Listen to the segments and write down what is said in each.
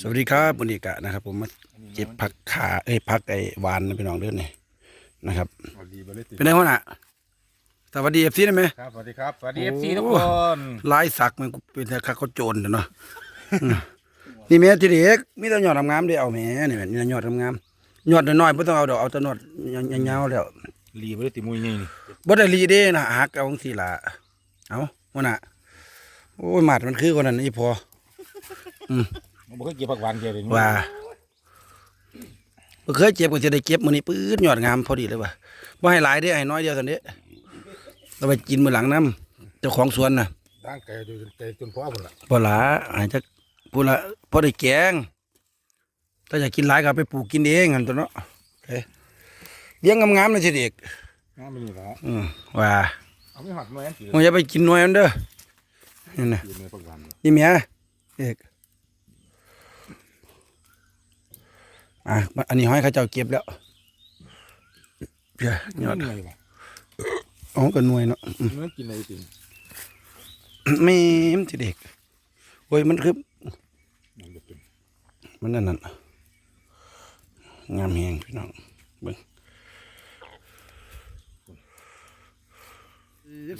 สวัสดีครับบุญดีกะนะครับ ผมมาเก็บผักขาเอ้ยผักไอ้หวานนะพี่น้องเด้อนี่นะครับ สวัสดีบริติเป็นไงหัวหน้าสวัสดีเอฟซีได้ไหมครับสวัสดีครับสวัสดีโอ้เอฟซีทุกคนลายสักมันเป็นแต่ข้าเขาโจรเนาะอืมนี่แม่ทีเด็กมีแต่ยอดงามๆเด้เอาแม่นี่แม่นี่ยอดงามๆยอดน้อยๆบ่ต้องเอาดอกเอาแต่ยอดยาวๆแล้วรีบริติมุยนี่นี่บ่ได้รีเด้นะหักเอาจังซี่ล่ะเอาหัวหน้าโอ้ยหมัดมันคือคนนั้นนี่พอมัน บ่เคยเก็บผักหวานเกี่ยวเลยว่าบ่เคยเจ็บก็จะได้เก็บมื้อนี้ปื๊ดยอดงามพอดีเลยว่ะบ่ให้หลายเด้ให้น้อยเดียวเท่านี้เราไปกินมื้อหลังน้ำเจ้าของสวนน่ะตั้งไก่ดูจนไก่จนพ่อพุ่นละบ่หลาให้จักผู้ละพอได้แกง ถ้าอยากกินหลายก็เอาไปปลูกกินเองหั่นตัวเนาะเอ้ยเลี้ยงงามๆเลยสิเด็กงานไม่มีแล้วอืมว่าเอาไม่หัดหน่วยอันกี่บ่อย่าไปกินหน่วยมันเด้อนี่น่ะกี่เนื้อผักหวานนี่เมียเอก อะอันนี้ห้อยเขาเจ้าเก็บแล้วเดี๋ยวยอดเหนื่อยว่ะอ๋อก็หน่วยเนาะเนื้อกินอะไรจริงไม่มนสิเด็กโอ้ยมันคือมันจะเป็นมันนั่นน่ะงามแหงพี่น้องเบิ่ง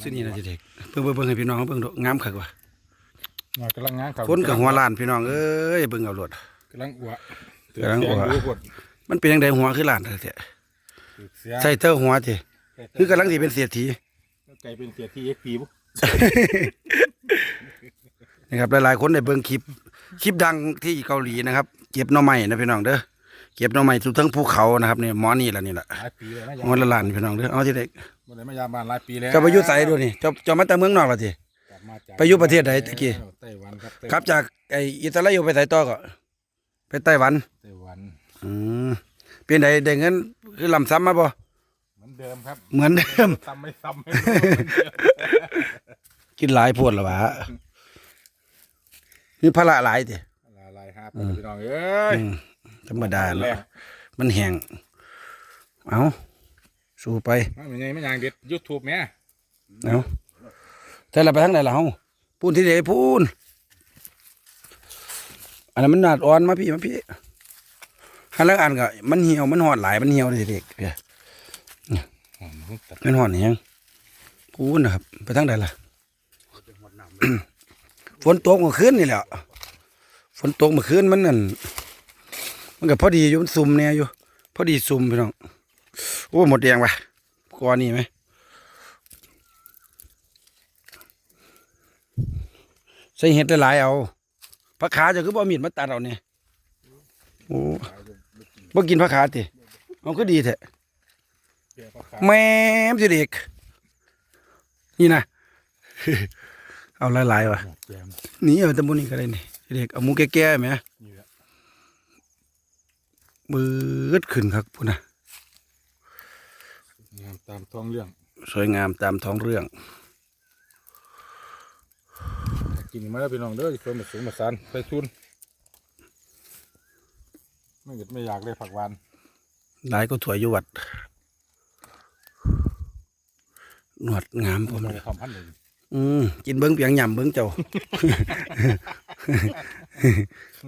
สินี่นะสิเด็กเบิ่งเบิ่งเบิ่งให้พี่น้องเบิ่งดูงามคักว่ะงานกำลังงานเขาคนกับหัวล้านพี่น้องเอ้ยเบิ่งเอาโลดกำลังอ้ว กำลังอ้วดูกดมันเป็นจังไดหัวคือล้านแท้เสียๆใส่เต้าหัวติคือกำลังสิเป็นเศรษฐีไก่เป็นเสียที่เอ็กพีบุนะครับหลายๆคนได้เบิ่งคลิปคลิปดังที่เกาหลีนะครับ เก็บหน่อไม้นะพี่น้องเด้อเก็บหน่อไม้สู่ทั้งภูเขานะครับเนี่ยหมอนี่ล่ะนี่ล่ะหลายปีแล้วนะหมอละล้านพี่น้องเด้อเอาที่เด็กบ่ได้มายามบ้านหลายปีแล้วเจะไปอยู่ไสด้วยนี่เจ้าเจ้ามาแต่เมืองนอกล่ะติกลับมาจากไปอยู่ประเทศใดตะกี้ไต้หวันครับครับจากไอ้อิตาลีไปไสต่อก็ ไปไต้หวันไต้หวันอืมเป็นไดได้เงินคือลำซ้ำมาบ่เหมือนเดิมครับเหมือนเดิมซ้ำไม่ซ้ำไม่กินหลายโพดละวะมีภาระหลายติลาลายห้าปีพี่น้องเอ้ยอืมธรรมดาแรเนาะกมันแห้งเอาสู้ไปมันยังไม่ยังเด็ดยูทูบแม่เอาแต่ละไปทางไหนล่ะเฮาพูนที่ไหนพูน อันนั้นมันนาดอ่อนมาพี่มาพี่หันหลังอ่านก็มันเหี่ยวมันหอดหลายมันเหี่ยวเลยเด็กเพี่ยมันหอดยังพูนนะครับ ไปทางไหนล่ะฝนตกเมื่อคืนนี่แหละฝนตกเมื่อคืนมันนั่นมันก็พอดีอยู่มันซุ่มเนี่ยอยู่ พอดีซุ่มพี่น้องโอ้หมดแดงว่ะกอนี่ไหมใส่เห็ดหลายๆเอา ผักขาจะคือบ่เอามีดมาตัดเอาเนี่ยโอ้บ่กินผักขาติเอาก็ดีแท้แม่มสิเด็ก นี่นะเอาหลายๆว่ะแจมนี่เอาแตะมุนี่ก็ได้นี่สิเด็กเอาหมูแก่ๆไหมนี่แหละบืดขึ้นครับพุ่นนะงามตามท้องเรื่อง สวยงามตามท้องเรื่อง กินมาแล้วพี่น้องเด้อส่วนผสมผสานไปทุนไม่เกิดไม่อยากได้ผักหวานหลายก็ถวยอยู่วัดหนวดงามผมไม่ได้ทำพันเลยอืมกินเบิ้งเปียงหย่ำเบิ้งเจ้า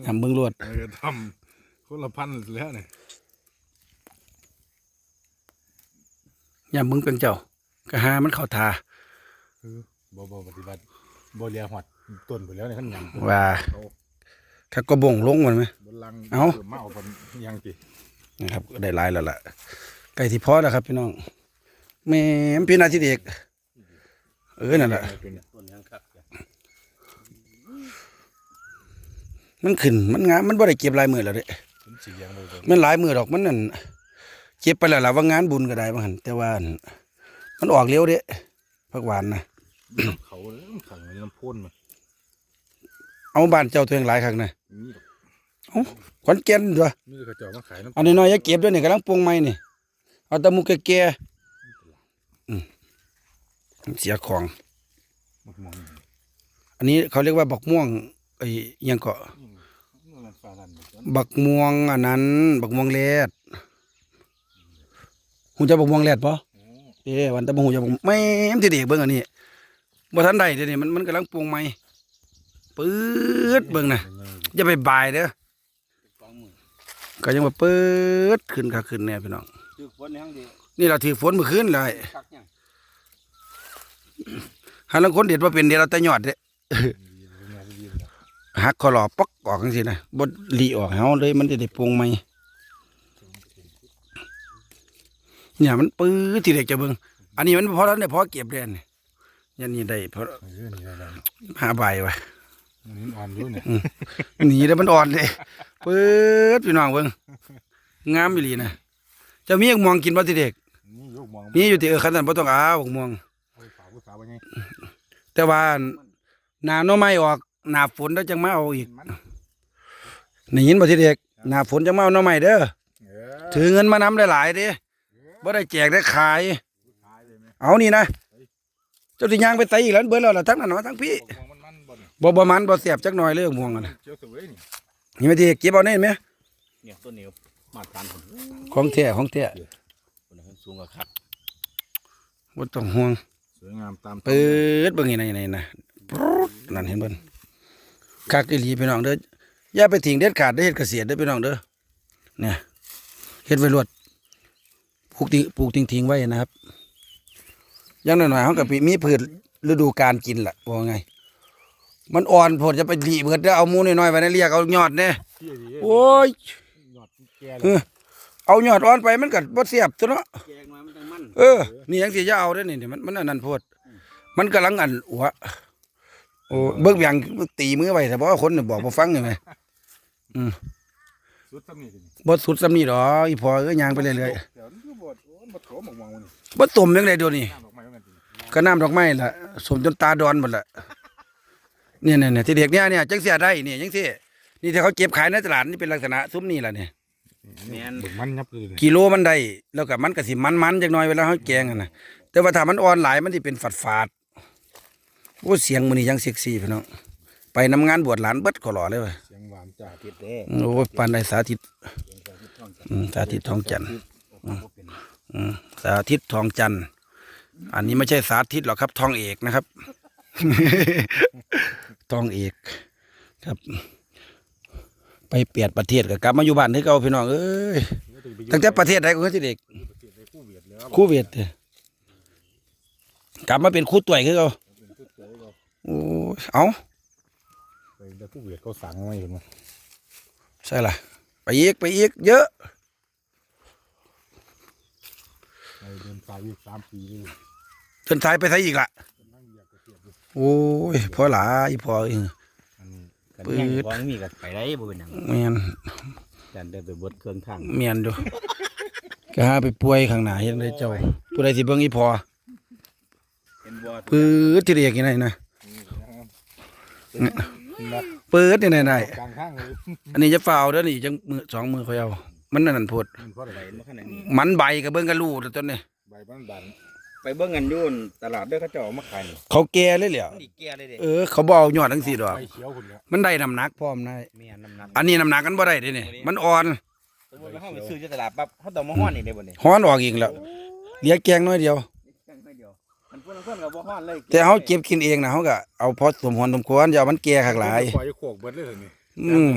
หย่ำเบิ้งรวดเออทำคนละพันแล้วเนี่ยยามมึงเป็นเจ้าก็หามันเข้าทาคือบ่บ่ปฏิบัติบ่เลียหัด ต้นไปแล้วเนี่ยขั้นยังว่าถ้าก็บ่งลงมันไหมบนลังเอ้ามาเอาคนยังตินะครับก็ได้หลายแล้วล่ะไก่ที่พอแล้วครับ พี่น้องแม่มพี่นาทีเด็กเออนั่นแหละต้นยังครับมันขึ้นมันงามมันบ่ได้เก็บหลายมือแล้วเด้เป็นสียังบ่มันหลายมือดอกมันนั่นเก็บไปแล้วล่ะว่างานบุญก็ได้บางหันแต่ว่าอั่นมันออกเร็วเด้ผักหวานนะเขาเลยขังในน้ำพ่นมา เอาบ้านเจ้าตัวเองหลายครั้งนะนี่ดอกขอนแก่นด้วยนี่เขาเจ้ามาขายน้ำอันนี้น้อยๆอย่าเก็บด้วยนี่กำลังปรุงใหม่นี่เอาแตะมุกแก่ๆอืมเสียของมักมองอันนี้เขาเรียกว่าบักม่วงไอ้อิหยังเกาะ นี่มันฟาดันเนี่ยบักม่วงอันนั้น บักม่วงแรดหูจะบักม่วงแรดปะโอ้เอ้วันแตะบ่หูจะบักไม่มที่เด็กเบิ่งอันนี้บ่ทันได้เดี๋ยวนี้มันมันกำลังปรุงใหม่ ปื๊ดเบิ่งน่ะอย่าไปบายเด้อก็ยังมาเปิดขึ้นค่ะขึ้นแน่พี่น้องถือฝนในห้องดีนี่เราถือฝนเมื่อคืนเลยคักยังหาลังคนเด็ดว่าเป็นเด็ดเราแต่ยอดเด้ดีเลยเนี่ยดีเลยหักคอหลอปอกออกจังซี่นะบ่หลีออกให้เฮาเลยมันจะได้ปรุงใหม่เนี่ยมันปื้อที่เด็กจะเบิ่งอันนี้มันพอแล้วเนี่ยพอเก็บเดือนนี่ยันนี่ได้พอเออนี่ได้แล้วหาใบไว้อั นนี้อ่อนอยู่เนี่ยหนีแล้วมันอ่อนเลยปื๊ดพี่น้องเบิ่งงามอีหลีนะเจะมีอีกมองกินบ่ที่เด็กนี่ยกมองมีอยู่ที่เออคันนั้นบ่ต้องเอาบักม่วงเอาไปฝากผู้สาวไว้ไงแต่ว่าหน้าหน่อไม้ออกหน้าฝนแล้วจังมาเอาอีกมันนี่ยินบ่ที่เด็กหน้าฝนจังมาเอาหน่อไม้เด้อเออถือเงินมานำหลายๆเด้บ่ได้แจกได้ขายตายเลยไหมเอานี่นะเจ้าสิย่างไปไสอีกแล้วเบิดแล้วล่ะทั้งนั้นว่าทั้งพี่ มองมันมัน บ่เนี่ยบ่บ่มันบ่เสียบจักหน่อยเลยม่วงอะนะเจียวสวยนี่นี่มาที่เก็บเอาแน่ไหมเนี่ยต้นนี้มาตรฐานผมของแท้ของแท้คนนั้นสูงกว่าคักบ่ต้องห่วงสวยงามตามเปิดเบิ่งนี่ไหนๆนะปรู๊ดนั่นเห็นเบิ่นคักอีหลีพี่น้องเด้ออย่าไปทิ้งเด็ดขาดได้อเฮ็ดเกษตรเด้อพี่น้องเด้อเนี่ยเฮ็ดไว้รวดปลูกติปลูกทิ้งๆไว้นะครับอย่างน้อยๆเฮาก็มีพืชฤดูกาลกินล่ะว่าไง มันอ่อนโพดจะไปหลีเบิดเด้อเอาหมูน้อยๆไว้ในเรียกเอายอดเด้เที่ยดีโอ้ยยอดแก่เออเอายอดอ่อนไปมันก็บ่เสียบตัวเนาะแกงมามันจังมันเออนี่ยังสิจะเอาได้อนี่นี่มันมันอันนั้นโพดมันกำลังอันหัวโอ้เบิกอย่างตีมือไว้แต่บอกว่าคนน่ะบอกบ่ฟังยังไงสุดสำนีสิบ่สุดสำนี้ดอกอีพอก็ย่างไปเรื่อยเดี๋ยวมันคือบดโอ้ยบดโถมออกมาวันนี้ๆบ่ต้มจังได๋เดี๋ยวนี้น้ำดอกไม้เหมือนกันสิก็น้ำดอกไม้ล่ะสมจนตาดอนหมดละ เนี่ยๆๆที่เด็กเนี่ยเนี่ยจังเสียได้นี่จังซี่นี่ที่เขาเก็บขายในตลาดนี่เป็นลักษณะซุ้มนี่ล่ะเนี่ยแม่นเบิ่งมันยับเลยเนี่ยกิโลมันได้แล้วก็มันก็สิมันๆจักหน่อยเวลาเฮาแกงอะนะแต่ว่าถ้ามันอ่อนหลายมันสิเป็นฝาดๆโอ้เสียงมื้อนี้ยังเซ็กซี่พี่น้องไปนำงานบวชหลานเบิดขอหล่อเลยเว้ยเสียงหวานจ้าเก็บเด้โอ้ยปานใดสาธิตอืมสาธิตทองจันทร์อืมสาธิตทองจันทร์อันนี้ไม่ใช่สาธิตหรอกครับทองเอกนะครับ ทองเอกครับ ไปเปลี่ยนประเทศก็กลับมาอยู่บ้านที่เก่าพี่น้องเอ้ยตั้งแต่ประเทศใดก็คือที่เด็กคู่เวียดแล้วคู่เวียดเด้กลับมาเป็นคู่ต่วยคือเก่าโอ้ยเอาไปแต่คู่เวียดเขาสั่งไว้เห็นไหมใช่ล่ะ ไปอีกไปอีกเยอะไปเดินสายอีกสามปีเลยจนท้ายไปใส่อีกละ โอ้ยพอหลายพอเองอันนี้กันแย่งของมีก็ไปได้บ่เป็นหยังเมียนจันได้ไปเบดเครื่องทางเมียนอยู่ก็หาไปป่วยข้างหน้าเฮ็ดได้เจ้าผู้ใดสิเบิ่งอีพอเป็นบ่ปื๊ดที่เรียกยังไงนะนักปื๊ดนี่ไหนกลางข้างเลยๆอันนี้จะฝ่าวเด้อนี่จังมือสองมือเขาเอา มันนั่นโพดมันเพราะอะไรไปบ่ขนาดนี้มันใบก็เบิ่งก็รู้แต่ต้นนี่ใบบ้านบัน ไปเบิ่งกันอยู่ตลาดเด้อเขาเจ้าเอามาขายนี่เขาแก่เลยเหรอมันดีแก่เลยเด้เออ เขาบ่เอายอดทั้งสี่ดอกใบเขียวคนเนี้ยมันได้น้ำหนักพร้อมได้แม่นน้ำหนักอันนี้น้ำหนักกันบ่ได้เด้นี่มันอ่อนสมมุติว่าเฮาไปซื้อที่ตลาดปั๊บเฮาต้องมาฮ้อนนี่ได้บ่นี่ฮ้อนออกอีกแล้วเหลือแกงน้อยเดียว แค่น้อยเดียวมันพุ่นละคนก็บ่ฮ้อนเลยแต่เฮาเก็บกินเองนะเฮาก็เอาพอสมควรสมควรอย่ามันแก่คักหลาย ปล่อยโขกเบิดเลยเหรอนี่อืม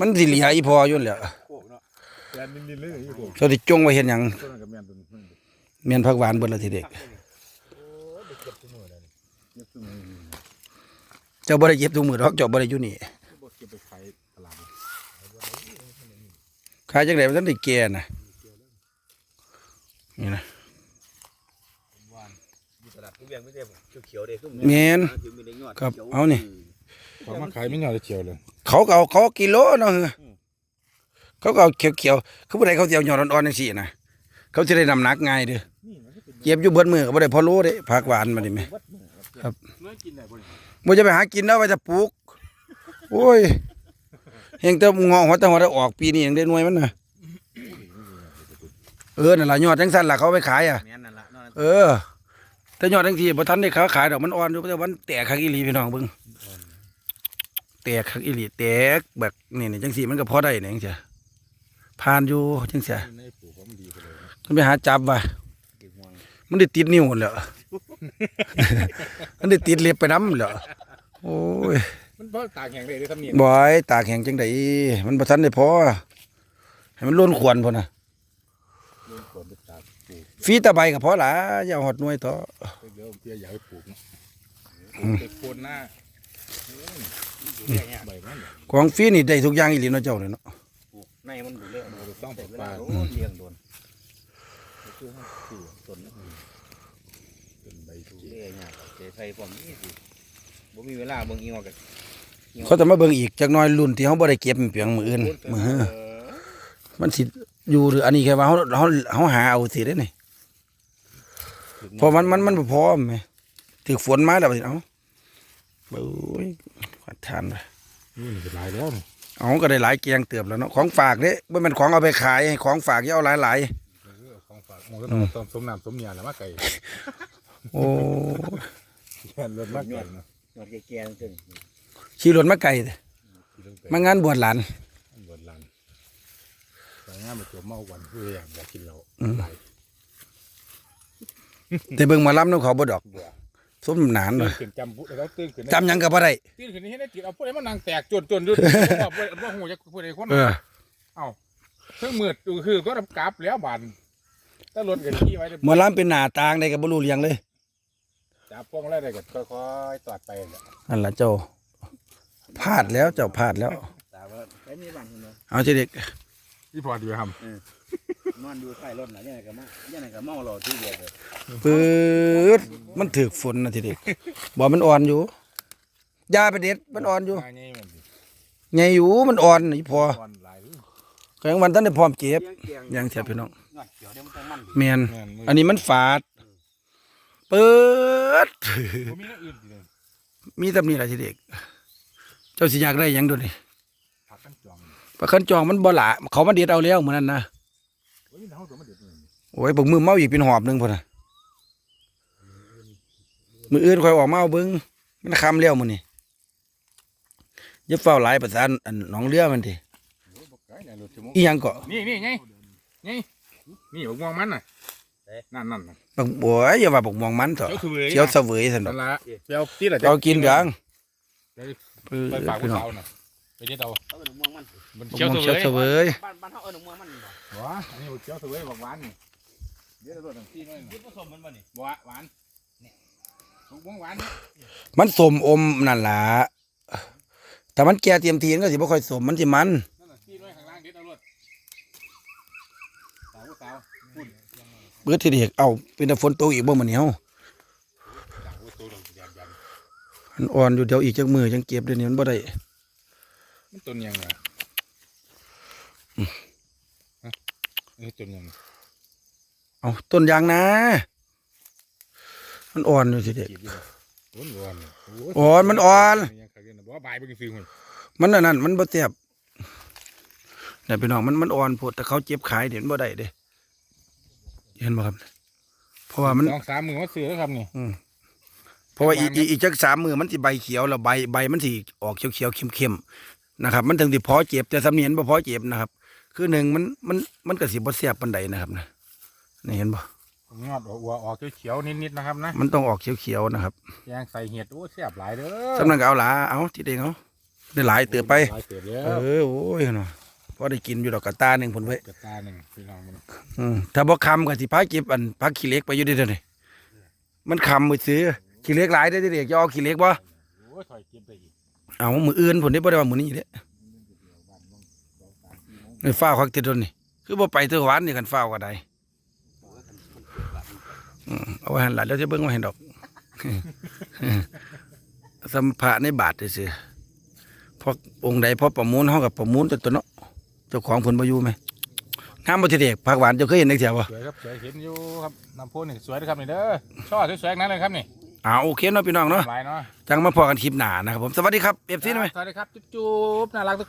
มันสิเหลืออีพออยู่แหล้วโขกเนาะแกนนินๆเลยนี่โขกเขาสิจงไว้เฮ็ดหยังต้นนั้นกับแม่นต้นนี้ เมียนผักหวานเบิดละทีเด็กเก็บทุกมือเลยนี่เก็บทุกมือเจ้าบ่ได้เก็บทุกมื้อดอกเจ้าบ่ได้อยู่นี่บ่เก็บไปขายตลาดขายจังได๋มันทันได้แก่นะนี่นะอยู่ตลาดผู้เวียงไม่ได้เขียวๆเด้คือแม่นถือมีได้ยอดครับขียวเอานี่เขามาขายไม่ยอดเลยเฉียวเลยเขาก็เอาเขากิโลเนาะเขาก็เอาเขียวๆคือบ่ได้เขาสิเอายอดอ่อนๆจังซี่นะ เขาสิได้น้ำหนักง่ายเด้อเก็บอยู่เบิดมื้อก็บ่ได้พอโลเด้ผักหวานมาดิแม่เมื่อกินได้บ่นี่บ่จะไปหากินแล้วไว้จะปลูกโอ้ยเฮงแต่งอหัวแต่หัวได้ออกปีนี้ยังได้หน่วยมันน่ะเออนั่นล่ะยอดจังซั่นล่ะเขาเอาไปขายอะแม่นนั่นล่ะนอกนั้นเออแต่ยอดทั้งทีบ่ทันได้ค้าขายดอกมันอ่อนอยู่แต่วันแตกคักอีหลีพี่น้องเบิ่งแตกคักอีหลีแตกแบบนี่นี่จังซี่มันก็พอได้นี่จังซี่ผ่านอยู่จังซี่ในปลูกผ มดีไปเลยมันไปหาจับว่ะติดห่วงมันได้ติดนิ้วหมดแล้วมันได้ติดเล็บไปน้ำแล้วโอ้ยมันเพราะตากแห้งเลยได้ทำนี่บ่อยตากแห้งจังไดมันบ่ทันได้พอให้มันล้นขวนพุ่นน่ะเรื่องคนไปตากปลูกฟรีแตะใบก็พอละอย่าเอาหอดหน่วยต่อเดี๋ยวเพียอยากให้ปลูกเนาะอืมไปโคนหน้าดูแลยากใบมันของฟรีนี่ได้ทุกอย่างอีหลีเนาะเจ้าเนี่ยเนาะปลูกในมันดูแลเราต้องแต่ปลูกเวปลาลาโดนเลี้ยงโดนก็คือให้ปลูกต้นนั้น เป็นใบทู ดูแลยากเสียไฟพร้อมนี่สิบ่มีเวลาเบิ่งอีงอกันเขาจะมาเบิ่งอีกจักหน่อยรุ่นที่เฮาบ่ได้เก็บเปียงมื้ออื่นมื้อมันสิอยู่หรืออันนี้แค่ว่าเฮาเฮาเฮาหาเอาสิได้นี่เพราะมันมันมันบ่พอแม่ถึกฝนมาแล้วสิเอ้าโอ้ยขัดทานไปนี่มันจะลายแล้วนี่เอาก็ได้หลายแกงเติบแล้วเนาะของฝากเด้บ่แม่นของเอาไปขายให้ของฝากอย่าเอาหลายเออของฝากมันก็ต้องต้มสมน้ำสมเนียแหล้วมาไก่ๆโอ้ แค่รถมาไก่เนาะยอดแก่ๆจังขี่รถมาไกลเด้ที่ต้องไปมางานบวชหลาน บนหลังแต่งานมาตัวเมาวันเพื่ออยากอยากกินเหล้าอืม หลายแต่เบิ่งหมาล้ำนำเขาบ่ดอกสมหนานตื่ว่ะนขึ้นจำบุแล้วตื่นขึ้นจำหยังก็บ่ได้ตื่นขึ้นนี่ให้ได้จิตเอาพวกนี้มันนางแตกจนจนจนว่าว่าหูจะพูดอะไรคนเออเอ้าเครื่องมืดคือก็ทำกราบแล้วบานถ้ารถกันที่ไว้หมอล้ำเป็นหน้าต่างได้ก็บ่รู้เรื่องเลย จับป้องแล้วได้ก็ค่อยๆตอดไปแหละนั่นล่ะเจ้าพลาดแล้วเจ้าพลาดแล้ว ตาว่าไปมีบ้านคุณเนาะเอาเจ้าเด็กที่พอดีทนอนอยู่ใต้รถน่ะยังไงก็มายังไงก็เมารอที่เดียวเลยปื๊ดมันถึกฝนนะทีเด็กบ่มันอ่อนอยู่ยาไปเด็ดำมันอ่อนอยู่าไงมันดิไงอยู่มันอ่อนนี่พออ่อนหลายกลางวันท่านได้พร้อมเจ็บยังเสียพี่น้องยอดเขียวเดี๋ยวมันต้องมันแมนแม่นมือันนี้มันฝาด เปิด บ่มีอย่างอื่นสิเลยมีตำนี้แหละทีเด็ก เจ้าสิอยากได้หยังดูนี่ผักกันจองปลาคันจองมันบ่หละเขามาเด็ดเอาแล้วเหมือนนั้นนะ โอ้ยเฮาตัวมันเด็ดเลยโอ้ยปกมือเมาอีกเป็นหอบหนึงพุ่นน่ะมืออื่นค่อยออกมาเอาเบิ่งมันคำแล้วมื้อนี้อย่าเฝ้าหลายภาษาอันหนองเรือมันติโอ้ยบ่ไกลเนี่ยรถชั่วโมงอีหยังก็นี่นี่ไงไงนี่บักม่วงมันน่ะ นั่นนั่นน่ะบักบัวอย่าว่าบักม่วงมันเถอะเขียวคือเว้ยเขียวเสวยซั่นดนั่อกนละเปรี้ยวที่ละเอากินเบียงไปเออไปฝากพี่ผู้น้องสาวน่ะไปเด็ดเอาเอาหนุ่มเมืองมันมันบักเขียวม่วงตัวเขียวเสเลวยยบ้านบ้านเขาเอาหนุ่มเมืองมันบ่บ่อันนี้บักเขียวตัวเลยบักหวานนี่เดี๋ยวเราโดดทั้งที่น้อยยึดผสมมันบ่นี่บ่หวานนี่บักม่วงหวานนี่มันสมอมนั่นล่ะแต่มันแก่เตรียมทีมันก็สิบ่ค่อยสมมันสิมัน นั่นน่ะที่น้อยข้างล่างเด็ดเอารถสาวผู้สาวพุ่น เบิดทีเด็กเอาเป็นแต่ฝนตกอีกบ่มื้อนี้เฮาสาวผู้โตลงยันยันมันอ่อนอยู่เดี๋ยวอีกจักมือจังเก็บเดี๋ยวนี้มันบ่ได้มันต้นยังไงฮะเอ้ยต้นยังเอาต้นยางนามันอ่อนอยู่ทีเด็กกีบอยู่ต้นอ่อนโอ้ยอ่อนมันอ่อนยังขาดเงินนะบ่ว่าบายไปกินซื้อมันมันอันนั้นมันบ่แซ่บเนี่ยพี่น้องมันมันอ่อนโพดแต่เขาเจ็บขายเดี๋ยวมันบ่ได้เด้ เห็นบ่ครับ เพราะว่ามันสองสามมือมาซื้อแล้วครับนี่เพราะว่าอีกอีกอีกจักสามมือมันสิใบเขียวแล้วใบใบมันสิออกเขียวเขียวๆเข้มๆนะครับ มันถึงสิพอเจ็บแต่สำเนียนบ่พอเจ็บนะครับ คือหนึ่งมันมันมันก็สิบ่แซ่บปานใดนะครับนะนี่เห็นบ่งอดหัวออกเขียวๆนิดๆนะครับนะมันต้องออกเขียวเขียวๆนะครับแกงใส่เห็ดโอ้แซ่บหลายเด้อสำนักเอาหลาเอาที่เด้งเอาได้หลายเติบไปหลายเติบแล้เอวอโอ้ยเนาะ พอได้กินอยู่ดอกกระตาหนึ่งผลไว้กระตาหนึ่งพี่น้องมันอืมถ้าบ่คำก็สิพาเก็บอันพักขี้เหล็กไปอยู่เด้อเดี๋ยวนี่มันคำมือซื้อขี้เหล็กหลายได้อเด็กจะเอาขี้เหล็กบ่โอ้ยถอยเก็บไปอีกเอามืออื่นผลได้บ่ได้ว่ามือนี้เด้ไอ้ฟ้าวคักติดตนนี่คือบ่ไปเถอะหวานนี่กันฟ้าวก็ได้อืมเอาไว้หั่นล่ะเดี๋ยวจะเบิ่งไว้ให้ดอก สัมภาระในบาทซื่อๆพอองค์ใดพอประมูลเฮากับประมูลตัวตัวเนาะ เจ้าของเพิ่นบ่อยู่ไหมงามบ่ทีเด็กผักหวานเจ้าเคยเห็นจักเที่ยบ่สวยครับสวยเห็นอยู่ครับน้ำพุนี่สวยนะครับนี่เด้อช่อสวยๆนั้นเลยครับนี่อ่าโอเคเนาะพี่น้องเนาะหลายเนาะจังมาพอกันคลิปหน้านะครับผมสวัสดีครับเอฟซีหน่อยสวัสดีครับจุ๊บๆน่ารักทุก